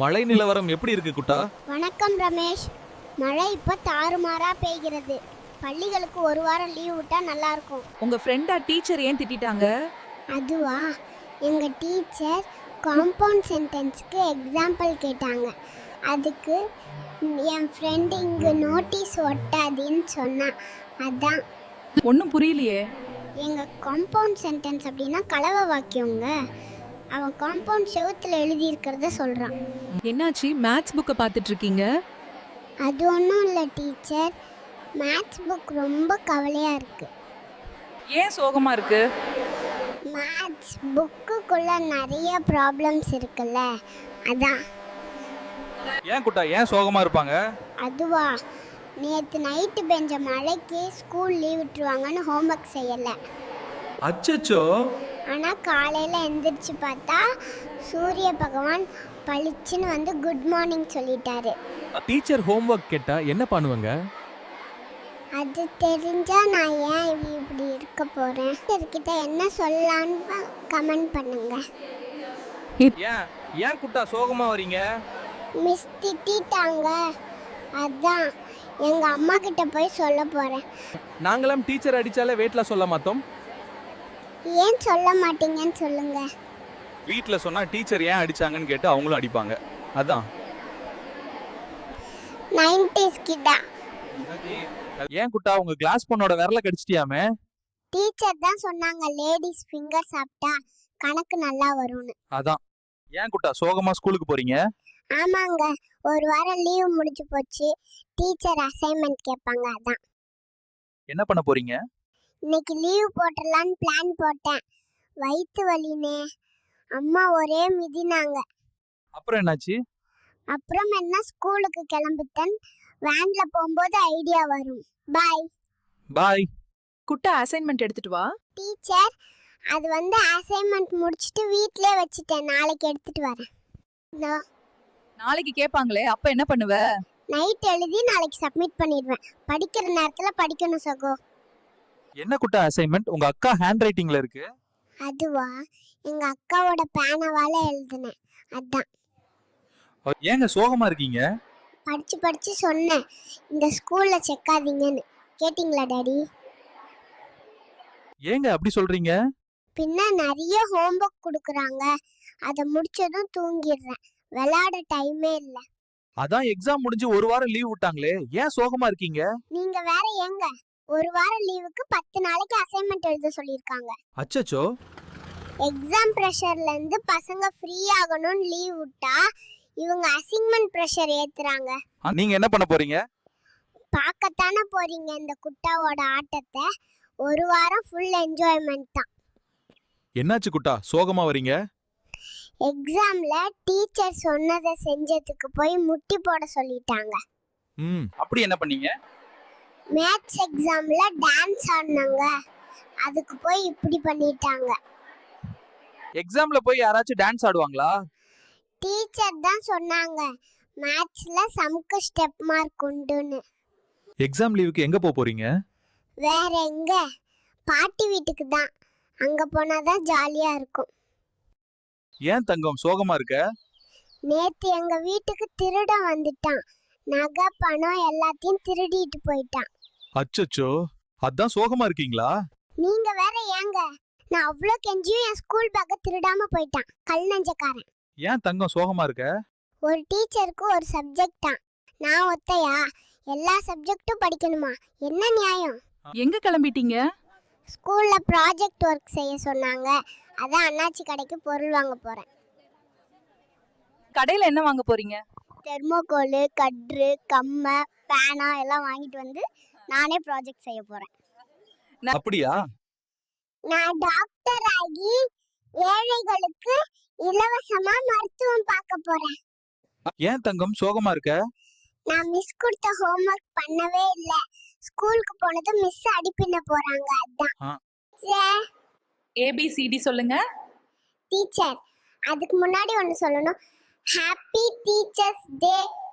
மழை நிலவரம் எப்படி இருக்கு குட்டா? வணக்கம் ரமேஷ். மழை இப்போ தாறுமாறா பெய்கிறது. பள்ளிகளுக்கு ஒரு வாரம் லீவ் விட்டா நல்லா இருக்கும் உங்க ஃப்ரெண்டா டீச்சர் ஏன் திட்டிட்டாங்க? அதுவா? எங்க டீச்சர் காம்பவுண்ட் சென்டென்ஸ்க்கு எக்ஸாம்பிள் கேட்டாங்க. அதுக்கு என் ஃப்ரெண்டு இங்கே நோட்டீஸ் ஒட்டாதுன்னு சொன்னான் அதான். ஒன்றும் புரியலையே. எங்கள் காம்பவுண்ட் சென்டென்ஸ் அப்படின்னா கலவை வாக்கியங்க. அவன் காம்பவுண்ட் செவுத்துல எழுதியிருக்கிறத சொல்கிறான் என்னாச்சு? மேத்ஸ் புக்கை பார்த்துட்டு இருக்கீங்க அது ஒன்றும் இல்லை டீச்சர். மேத்ஸ் புக் ரொம்ப கவலையாக இருக்குது ஏன் சோகமா இருக்கு? மேத்ஸ் புக்குக்குள்ள நிறைய ப்ராப்ளம்ஸ் இருக்குல்ல அதான். ஏன் குட்டா ஏன் சோகமா இருப்பாங்க? அதுவா நேற்று நைட்டு பெஞ்ச மழைக்கு ஸ்கூல் லீவ் விட்டுருவாங்கன்னு ஹோம்ஒர்க் செய்யலை. அச்சச்சோ. ஆனால் காலையில் எந்திரிச்சு பார்த்தா சூரிய பகவான் பளிச்சுன்னு வந்து குட் மார்னிங் சொல்லிட்டாரு. டீச்சர் ஹோம்ஒர்க் கேட்டா என்ன பண்ணுவாங்க? அது தெரிஞ்சா நான் ஏன் இப்படி இருக்க போகிறேன் கிட்ட என்ன சொல்லலான்னு கமெண்ட் பண்ணுங்க. ஏன் ஏன் குட்டா சோகமா வரீங்க மிஸ் திட்டாங்க அதான் எங்கள் அம்மா கிட்ட போய் சொல்ல போகிறேன் நாங்களாம் டீச்சர் அடிச்சாலே வேட்ல சொல்ல மாட்டோம். ஏன் சொல்ல மாட்டீங்கன்னு சொல்லுங்க. வீட்ல சொன்னா டீச்சர் ஏன் அடிச்சாங்கன்னு கேட்டு அவங்களும் அடிப்பாங்க. அதான். நைன்டிஸ் கிட்டா. ஏன் குட்டா உங்க கிளாஸ் பொண்ணோட விரல கடிச்சிட்டியாமே? டீச்சர் தான் சொன்னாங்க லேடிஸ் ஃபிங்கர் சாப்பிட்டா கணக்கு நல்லா வரும்னு. அதான். ஏன் குட்டா சோகமா ஸ்கூலுக்கு போறீங்க? ஆமாங்க ஒரு வாரம் லீவ் முடிஞ்சு போச்சு. டீச்சர் அசைன்மெண்ட் கேட்பாங்க அதான். என்ன பண்ண போறீங்க? இன்னைக்கு லீவ் போட்டுடலான்னு பிளான் போட்டேன். வயிற்று வலினே. அம்மா ஒரே மிதினாங்க. அப்புறம் என்னாச்சு? அப்புறம் என்ன ஸ்கூலுக்கு கிளம்பிட்டேன். வேன்ல போகும்போது ஐடியா வரும். பாய் பாய் குட்டா அசைன்மெண்ட் எடுத்துட்டு வா. டீச்சர் அது வந்து அசைன்மெண்ட் முடிச்சுட்டு வீட்டிலே வச்சுட்டேன். நாளைக்கு எடுத்துட்டு வரேன். இதோ. நாளைக்கு கேட்பாங்களே அப்ப என்ன பண்ணுவ? நைட் எழுதி நாளைக்கு சப்மிட் பண்ணிடுவேன். படிக்கிற நேரத்துல படிக்கணும் சகோ. என்ன குட்டா அசைன்மெண்ட் உங்க அக்கா ஹேண்ட் ரைட்டிங்ல இருக்கு. அதுவா? எங்க அக்காவோட பேனாவால எழுதினேன். அதான். ஏங்க சோகமா இருக்கீங்க? படிச்சு படிச்சு சொன்னேன். இந்த ஸ்கூல்ல செக்காதீங்கன்னு கேட்டிங்களா டாடி? ஏங்க அப்படி சொல்றீங்க? பின்ன நிறைய ஹோம்ஒர்க் கொடுக்குறாங்க. அதை முடிச்சதும் தூங்கிடுறேன். விளையாட டைமே இல்லை. அதான் எக்ஸாம் முடிஞ்சு ஒரு வாரம் லீவ் விட்டாங்களே. ஏன் சோகமா இருக்கீங்க? நீங்க வேற எங்க ஒரு வாரம் லீவுக்கு பத்து நாளைக்கு அசைன்மெண்ட் எழுத சொல்லியிருக்காங்க. அச்சச்சோ. எக்ஸாம் ப்ரெஷர்ல இருந்து பசங்க ஃப்ரீ ஆகணும்னு லீவ் விட்டா இவங்க அசைன்மெண்ட் ப்ரெஷர் ஏத்துறாங்க. ஆ, நீங்க என்ன பண்ண போறீங்க? பார்க்கத்தானே போறீங்க இந்த குட்டாவோட ஆட்டத்தை. ஒரு வாரம் ஃபுல் என்ஜாய்மெண்ட் தான். என்னாச்சு குட்டா? சோகமா வரீங்க? எக்ஸாம்ல டீச்சர் சொன்னதை செஞ்சதுக்கு போய் முட்டி போட சொல்லிட்டாங்க. ம். அப்படி என்ன பண்ணீங்க? மேத்ஸ் எக்ஸாம்ல டான்ஸ் ஆடினாங்க. அதுக்கு போய் இப்படி பண்ணிட்டாங்க. எக்ஸாம்ல போய் யாராச்சும் டான்ஸ் ஆடுவாங்களா? டீச்சர் தான் சொன்னாங்க மேத்ஸ்ல சம்க்கு ஸ்டெப் மார்க் உண்டுன்னு. எக்ஸாம் லீவுக்கு எங்க போக போறீங்க? வேற எங்க? பாட்டி வீட்டுக்கு தான். அங்க போனாதான் ஜாலியா இருக்கும். ஏன் தங்கம்? சோகமா இருக்க? நேத்து எங்க வீட்டுக்கு திருடன் வந்துட்டான். நகை பணம் எல்லாத்தையும் திருடிட்டு போயிட்டான். அச்சச்சோ அதான் சோகமா இருக்கீங்களா? நீங்க வேற ஏங்க? நான் அவ்வளோ கெஞ்சியும் என் ஸ்கூல் பேக்கை திருடாம போயிட்டான். கல் நெஞ்சக்காரன். ஏன் தங்கம் சோகமா இருக்க? ஒரு டீச்சருக்கு ஒரு சப்ஜெக்ட் தான் நான் ஒத்தையா? எல்லா சப்ஜெக்ட்டும் படிக்கணுமா? என்ன நியாயம்? எங்க கிளம்பிட்டீங்க? ஸ்கூல்ல ப்ராஜெக்ட் ஒர்க் செய்ய சொன்னாங்க. அதான் அண்ணாச்சி கடைக்கு பொருள் வாங்க போறேன். கடையில என்ன வாங்க போறீங்க? தெர்மோகோலு கட்ரு கம்மை பேனா எல்லாம் வாங்கிட்டு வந்து நானே ப்ராஜெக்ட் செய்ய போறேன். அப்படியா? நான் டாக்டர் ஆகி ஏழைகளுக்கு இலவசமா மருத்துவம் பார்க்க போறேன். ஏன் தங்கம்? சோகமா இருக்க? நான் மிஸ் கொடுத்த ஹோம்ஒர்க் பண்ணவே இல்ல. ஸ்கூலுக்கு போனது மிஸ் அடிப்பின போறாங்க. அதான். ஏபிசிடி சொல்லுங்க. டீச்சர் அதுக்கு முன்னாடி ஒன்று சொல்லணும். Happy teachers day